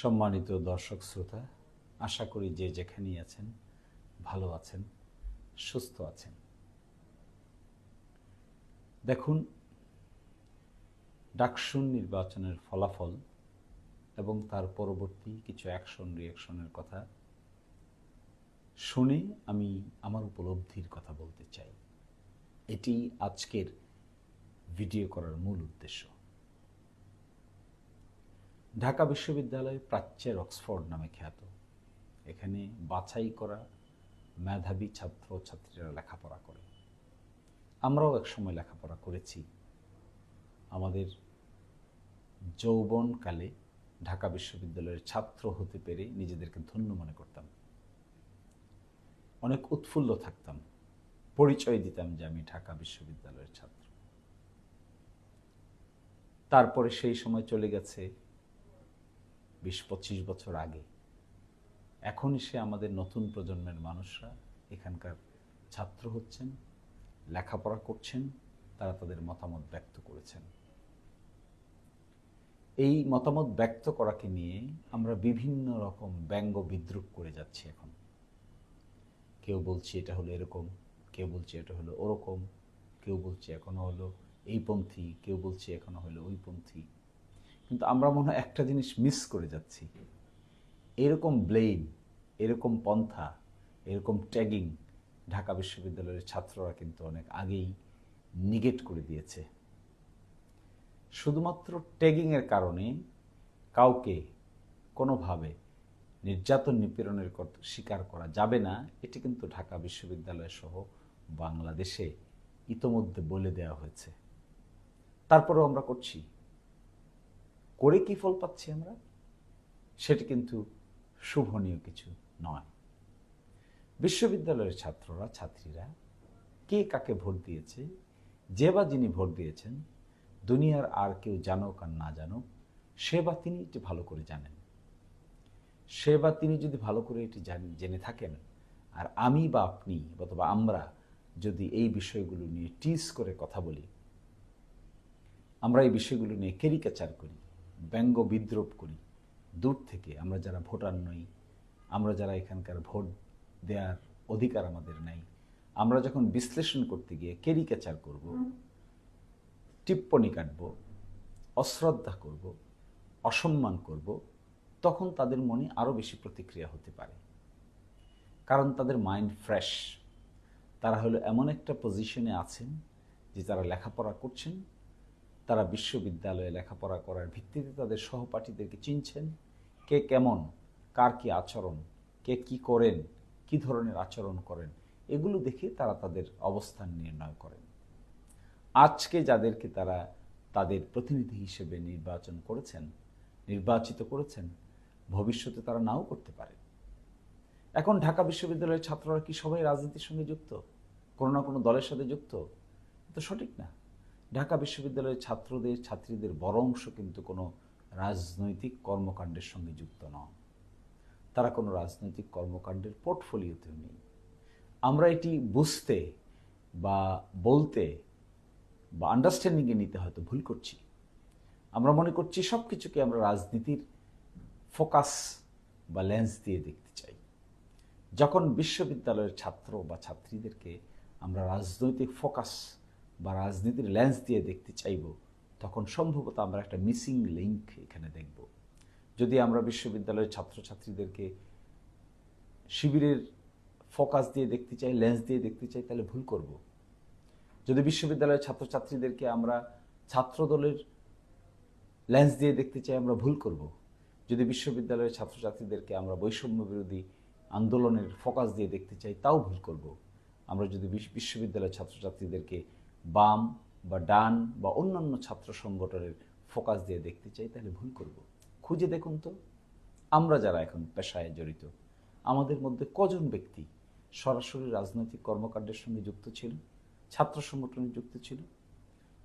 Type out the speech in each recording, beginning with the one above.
সম্মানিত দর্শক শ্রোতা, আশা করি যে যেখানেই আছেন, ভালো আছেন, সুস্থ আছেন। দেখুন ডাকসুন নির্বাচনের ফলাফল এবং তার পরবর্তী কিছু অ্যাকশন রিয়াকশনের কথা শুনে আমি আমার উপলব্ধির কথা বলতে চাই। এটি আজকের ভিডিও করার মূল উদ্দেশ্য। ঢাকা বিশ্ববিদ্যালয় প্রাচ্যের অক্সফোর্ড নামে খ্যাত। এখানে বাছাই করা মেধাবী ছাত্র ছাত্রীরা লেখাপড়া করে। আমরাও একসময় লেখাপড়া করেছি। আমাদের যৌবনকালে ঢাকা বিশ্ববিদ্যালয়ের ছাত্র হতে পেরে নিজেদেরকে ধন্য মনে করতাম। অনেক উৎফুল্ল থাকতাম। পরিচয় দিতাম যে আমি ঢাকা বিশ্ববিদ্যালয়ের ছাত্র। তারপরে সেই সময় চলে গেছে বিশ, পঁচিশ বছর আগে। এখন সে আমাদের নতুন প্রজন্মের মানুষরা এখানকার ছাত্র হচ্ছেন, লেখাপড়া করছেন, তারা তাদের মতামত ব্যক্ত করেছেন। এই মতামত ব্যক্ত করাকে নিয়ে আমরা বিভিন্ন রকম ব্যঙ্গ বিদ্রুপ করে যাচ্ছি এখন। কেউ বলছে এটা হলো এরকম, কেউ বলছে এটা হলো ওরকম, কেউ বলছে এখনও হলো এই পন্থী, কেউ বলছে এখনও হলো ওই পন্থী। কিন্তু আমরা মনে হয় একটা জিনিস মিস করে যাচ্ছি। এরকম ব্লেম এরকম পন্থা, এরকম ট্যাগিং ঢাকা বিশ্ববিদ্যালয়ের ছাত্ররা কিন্তু অনেক আগেই নিগেট করে দিয়েছে। শুধুমাত্র ট্যাগিংয়ের কারণে কাউকে কোনোভাবে নির্যাতন নিপীড়নের কর- স্বীকার করা যাবে না, এটি কিন্তু ঢাকা বিশ্ববিদ্যালয় সহ বাংলাদেশে ইতোমধ্যে বলে দেওয়া হয়েছে। তারপরেও আমরা করছি। করে কি ফল পাচ্ছি আমরা? সেটি কিন্তু শুভনীয় কিছু নয়। বিশ্ববিদ্যালয়ের ছাত্ররা, ছাত্রীরা কে কাকে ভোট দিয়েছে, যে বা যিনি ভোট দিয়েছেন, দুনিয়ার আর কেউ জানুক আর না জানুক, সে বা তিনি এটি ভালো করে জানেন। সে বা তিনি যদি ভালো করে এটি জান- জেনে থাকেন, আর আমি বা আপনি অথবা আমরা যদি এই বিষয়গুলো নিয়ে টিস করে কথা বলি, আমরা এই বিষয়গুলো নিয়ে কেরিকাচার করি ব্যঙ্গ বিদ্রোপ করি। দূর থেকে আমরা যারা ভোটার নই, আমরা যারা এখানকার ভোট দেওয়ার অধিকার আমাদের নাই, আমরা যখন বিশ্লেষণ করতে গিয়ে কেরিকাচার করব টিপ্পনি কাটব, অশ্রদ্ধা করব, অসম্মান করব, তখন তাদের মনে আরও বেশি প্রতিক্রিয়া হতে পারে। কারণ তাদের মাইন্ড ফ্রেশ। তারা হলো এমন একটা পজিশনে আছেন যে তারা লেখাপড়া করছেন তারা বিশ্ববিদ্যালয়ে লেখাপড়া করার ভিত্তিতে তাদের সহপাঠীদেরকে চিনছেন। কে কেমন, কার কি আচরণ, কে কি করেন, কি ধরনের আচরণ করেন, এগুলো দেখে তারা তাদের অবস্থান নির্ণয় করেন। আজকে যাদেরকে তারা তাদের প্রতিনিধি হিসেবে নির্বাচন করেছেন, নির্বাচিত করেছেন, ভবিষ্যতে তারা নাও করতে পারে। এখন ঢাকা বিশ্ববিদ্যালয়ের ছাত্ররা কি সবাই রাজনীতির সঙ্গে যুক্ত? কোনো না কোনো দলের সাথে যুক্ত? তো সঠিক না। ঢাকা বিশ্ববিদ্যালয়ের ছাত্রদের, ছাত্রীদের বড় অংশ কিন্তু কোনো রাজনৈতিক কর্মকাণ্ডের সঙ্গে যুক্ত নন। তারা কোনো রাজনৈতিক কর্মকাণ্ডের পোর্টফোলিওতে নেই। আমরা এটি বুঝতে বা বলতে বা আন্ডারস্ট্যান্ডিংয়ে নিতে হয়তো ভুল করছি। আমরা মনে করছি সব কিছুকে আমরা রাজনীতির ফোকাস বা লেন্স দিয়ে দেখতে চাই। যখন বিশ্ববিদ্যালয়ের ছাত্র বা ছাত্রীদেরকে আমরা রাজনৈতিক ফোকাস বা রাজনীতির লেন্স দিয়ে দেখতে চাইব, তখন সম্ভবত আমরা একটা মিসিং লিঙ্ক এখানে দেখব। যদি আমরা বিশ্ববিদ্যালয়ের ছাত্রছাত্রীদেরকে শিবিরের ফোকাস দিয়ে দেখতে চাই লেন্স দিয়ে দেখতে চাই, তাহলে ভুল করব। যদি বিশ্ববিদ্যালয়ের ছাত্রছাত্রীদেরকে আমরা ছাত্রদলের লেন্স দিয়ে দেখতে চাই, আমরা ভুল করব। যদি বিশ্ববিদ্যালয়ের ছাত্রছাত্রীদেরকে আমরা বৈষম্য বিরোধী আন্দোলনের ফোকাস দিয়ে দেখতে চাই, তাও ভুল করব। আমরা যদি বিশ- বিশ্ববিদ্যালয়ের ছাত্রছাত্রীদেরকে বাম বা ডান বা অন্যান্য ছাত্র সংগঠনের ফোকাস দিয়ে দেখতে চাই, তাহলে ভুল করব। খুঁজে দেখুন তো। আমরা যারা এখন পেশায় জড়িত, আমাদের মধ্যে কজন ব্যক্তি সরাসরি রাজনৈতিক কর্মকাণ্ডের সঙ্গে যুক্ত ছিল, ছাত্র সংগঠনে যুক্ত ছিল?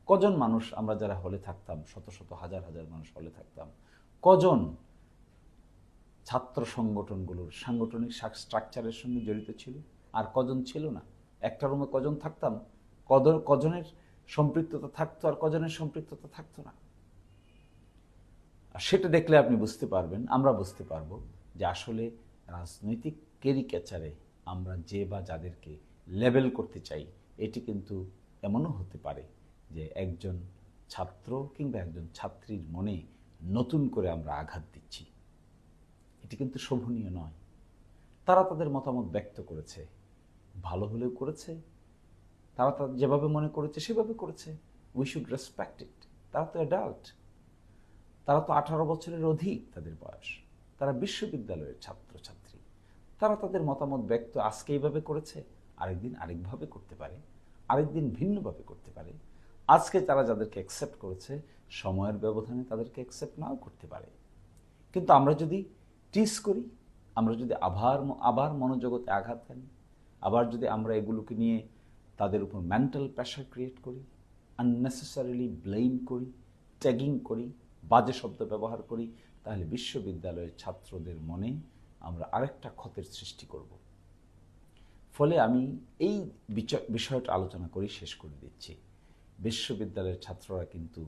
কজন মানুষ আমরা যারা হলে থাকতাম, শত শত হাজার হাজার মানুষ হলে থাকতাম, কজন ছাত্র সংগঠনগুলোর সাংগঠনিক স্ট্রাকচারের সঙ্গে জড়িত ছিল? আর কজন ছিল না? একটা রুমে কজন থাকতাম? কদর, কজনের সম্পৃক্ততা থাকতো আর কজনের সম্পৃক্ততা থাকতো না। আর সেটা দেখলে আপনি বুঝতে পারবেন, আমরা বুঝতে পারব যে আসলে রাজনৈতিক ক্যারিকেচারে আমরা যে বা যাদেরকে লেবেল করতে চাই, এটি কিন্তু এমনও হতে পারে যে একজন ছাত্র কিংবা একজন ছাত্রীর মনে নতুন করে আমরা আঘাত দিচ্ছি। এটি কিন্তু শোভনীয় নয়। তারা তাদের মতামত ব্যক্ত করেছে, ভালো হলেও করেছে তারা তাদের যেভাবে মনে করেছে, সেভাবে করেছে। উই শুড রেসপেক্ট ইট তারা তো অ্যাডাল্ট তারা তো আঠারো বছরের অধিক তাদের বয়স। তারা বিশ্ববিদ্যালয়ের ছাত্রছাত্রী। তারা তাদের মতামত ব্যক্ত আজকে এইভাবে করেছে, আরেকদিন আরেকভাবে করতে পারে, আরেকদিন ভিন্নভাবে করতে পারে। আজকে তারা যাদেরকে অ্যাকসেপ্ট করেছে, সময়ের ব্যবধানে তাদেরকে অ্যাকসেপ্ট নাও করতে পারে। কিন্তু আমরা যদি টিস করি, আমরা যদি আবার আবার মনোজগতে আঘাত হানি, আবার যদি আমরা এগুলোকে নিয়ে তাদের উপর মেন্টাল প্রেশার ক্রিয়েট করি আননেসেসারিলি ব্লেম করি ট্যাগিং করি, বাজে শব্দ ব্যবহার করি, তাহলে বিশ্ববিদ্যালয়ের ছাত্রদের মনে আমরা আরেকটা ক্ষতের সৃষ্টি করব। ফলে আমি এই বিষয়টা আলোচনা করি, শেষ করে দিচ্ছি। বিশ্ববিদ্যালয়ের ছাত্ররা কিন্তু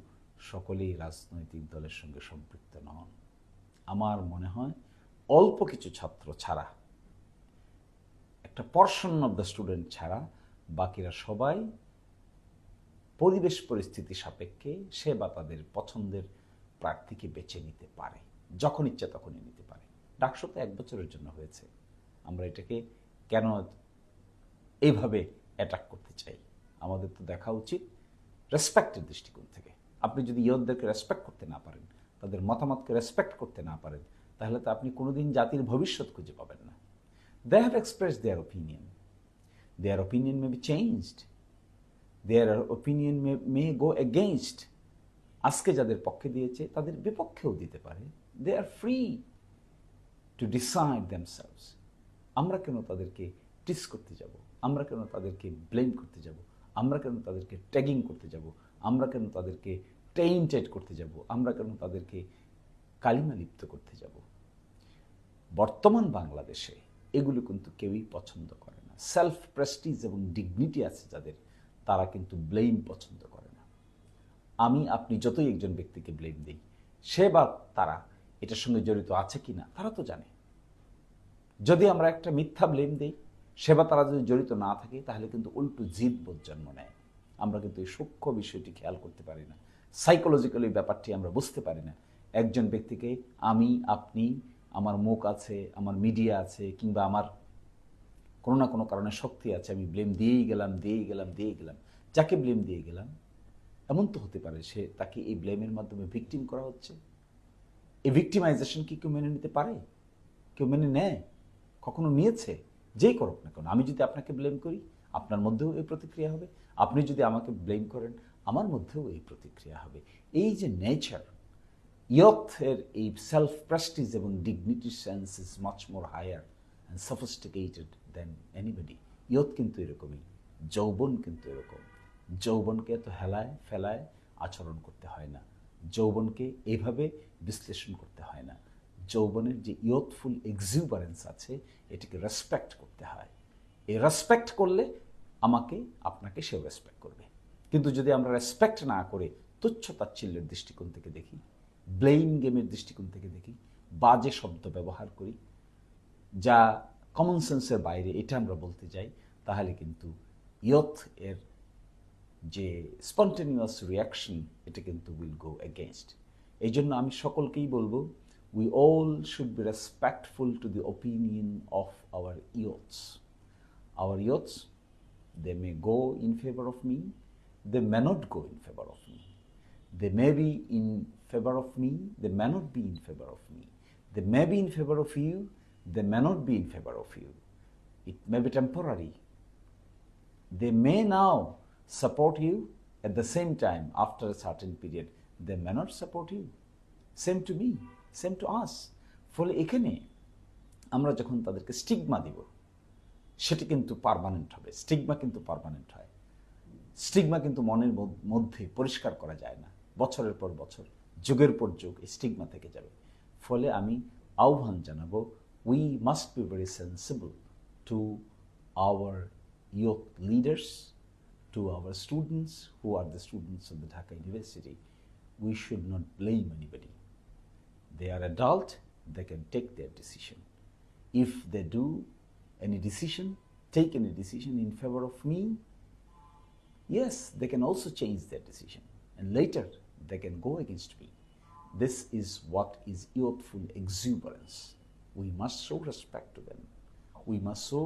সকলেই রাজনৈতিক দলের সঙ্গে সম্পৃক্ত নন। আমার মনে হয় অল্প কিছু ছাত্র ছাড়া, একটা পর্ষণ অফ দ্য স্টুডেন্ট ছাড়া বাকিরা সবাই পরিবেশ পরিস্থিতি সাপেক্ষে সে বা তাদের পছন্দের প্রার্থীকে বেছে নিতে পারে। যখন ইচ্ছা তখনই নিতে পারে। ডাকসু তো এক বছরের জন্য হয়েছে। আমরা এটাকে কেন এইভাবে অ্যাটাক করতে চাই? আমাদের তো দেখা উচিত রেসপেক্টের দৃষ্টিকোণ থেকে। আপনি যদি ইয়তদেরকে রেসপেক্ট করতে না পারেন, তাদের মতামতকে রেসপেক্ট করতে না পারেন, তাহলে তো আপনি কোনোদিন জাতির ভবিষ্যৎ খুঁজে পাবেন না। They have express their opinion their opinion may be changed their opinion may may go against আজকে যাদের পক্ষে দিয়েছে, তাদের বিপক্ষেও দিতে পারে। They are free to decide themselves আমরা কেন তাদেরকে টিস করতে যাব? আমরা কেন তাদেরকে ব্লেম করতে যাব? আমরা কেন তাদেরকে ট্যাগিং করতে যাব? আমরা কেন তাদেরকে টেইন্টেড করতে যাব? আমরা কেন তাদেরকে কালিমা লিপ্ত করতে যাব? বর্তমান বাংলাদেশে এগুলো কিন্তু কেউই পছন্দ করে সেলফ প্রেস্টিজ এবং ডিগনিটি আছে যাদের, তারা কিন্তু ব্লেম পছন্দ করে না। আমি, আপনি যতই একজন ব্যক্তিকে ব্লেম দিই, সে বা তারা এটার সঙ্গে জড়িত আছে কি না তারা তো জানে। যদি আমরা একটা মিথ্যা ব্লেম দিই সেবা তারা যদি জড়িত না থাকে, তাহলে কিন্তু উল্টো জিদ বোধ জন্ম নেয়। আমরা কিন্তু এই সূক্ষ্ম বিষয়টি খেয়াল করতে পারি না। সাইকোলজিক্যালি ব্যাপারটি আমরা বুঝতে পারি না। একজন ব্যক্তিকে, আমি, আপনি, আমার মুখ আছে, আমার মিডিয়া আছে, কিংবা আমার কোনো না কোনো কারণে শক্তি আছে, আমি ব্লেম দিয়েই গেলাম দিয়েই গেলাম দিয়েই গেলাম। যাকে ব্লেম দিয়ে গেলাম, এমন তো হতে পারে সে তাকে এই ব্লেমের মাধ্যমে ভিকটিম করা হচ্ছে। এই ভিকটিমাইজেশন কি কেউ মেনে নিতে পারে? কেউ মেনে নেয়? কখনো নিয়েছে? যেই করুক না কেন। আমি যদি আপনাকে ব্লেম করি, আপনার মধ্যেও এই প্রতিক্রিয়া হবে। আপনি যদি আমাকে ব্লেম করেন, আমার মধ্যেও এই প্রতিক্রিয়া হবে। এই যে নেচার ইয়থের এই সেলফ প্রেস্টিজ এবং dignity sense is much more higher and sophisticated than anybody youth কিন্তু এরকমই, যৌবন কিন্তু এরকম। যৌবনকে এত হেলায়, ফেলায় আচরণ করতে হয় না। যৌবনকে এভাবে বিশ্লেষণ করতে হয় না। যৌবনের যে ইয়থফুল এক্সিউবারেন্স আছে, এটাকে রেসপেক্ট করতে হয়। এই রেসপেক্ট করলে আমাকে, আপনাকে সেও রেসপেক্ট করবে। কিন্তু যদি আমরা রেসপেক্ট না করে তুচ্ছ তাচ্ছিল্যের দৃষ্টিকোণ থেকে দেখি ব্লেইম গেমের দৃষ্টিকোণ থেকে দেখি, বাজে শব্দ ব্যবহার করি, যা কমন সেন্সের বাইরে এটা আমরা বলতে যাই তাহলে কিন্তু ইয়থ এর যে স্পন্টেনিয়াস রিয়াকশন এটা কিন্তু উইল গো এগেনস্ট এই জন্য আমি সকলকেই বলব we all should be respectful to the opinion of our youths our youths, they may go in favor of me, they may not go in favor of me. They may be in favor of me, they may not be in favor of me. They may be in favor of you, they may not be in favor of you. It may be temporary. They may now support you at the same time, after a certain period, they may not support you. Same to me, same to us. ফলে এখানে আমরা যখন তাদেরকে stigma দিব সেটি কিন্তু permanent হবে stigma কিন্তু পারমানেন্ট হয় স্টিগমা কিন্তু মনের মধ্য- পরিষ্কার করা যায় না বছরের পর বছর যুগের পর যুগ স্টিগমা থেকে যাবে ফলে আমি আহ্বান জানাব we must be very sensible to our youth leaders, to our students who are the students of the Dhaka University. We should not blame anybody. They are adult, they can take their decision. If they do any decision, take any decision in favor of me, yes, they can also change their decision. And later, they can go against me. This is what is youthful exuberance. We must show respect to them. We must show,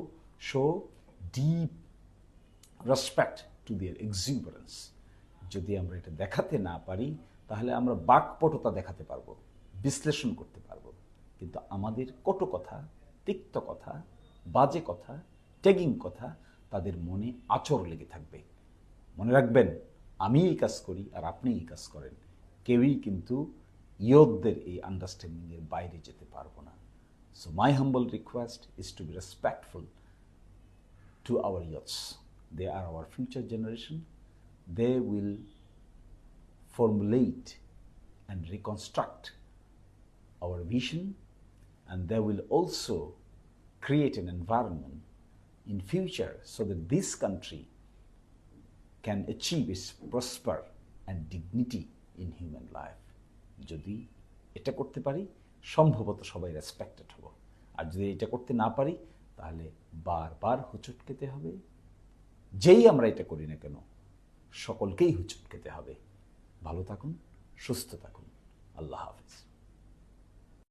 show deep respect to their exuberance যদি আমরা এটা দেখাতে না পারি তাহলে আমরা বাকপটুতা দেখাতে পারব বিশ্লেষণ করতে পারব। কিন্তু আমাদের কটু কথা তিক্ত কথা বাজে কথা ট্যাগিং কথা তাদের মনে আচর লেগে থাকবে। মনে রাখবেন আমি এই কাজ করি আর আপনি এই কাজ করেন। কেউই কিন্তু ইয়োধদের এই আন্ডারস্ট্যান্ডিংয়ের বাইরে যেতে পারব না। So my humble request is to be respectful to our youths. They are our future generation. They will formulate and reconstruct our vision and they will also create an environment in future so that this country can achieve its prosper and dignity in human life যদি এটা করতে পারি সম্ভবত সবাই respected হব। আর যদি এটা করতে না পারি, তাহলে বারবার হুচট খেতে হবে। যেই আমরা এটা করি না কেন, সকলকেই হুচট খেতে হবে। ভালো থাকুন, সুস্থ থাকুন। আল্লাহ হাফিজ।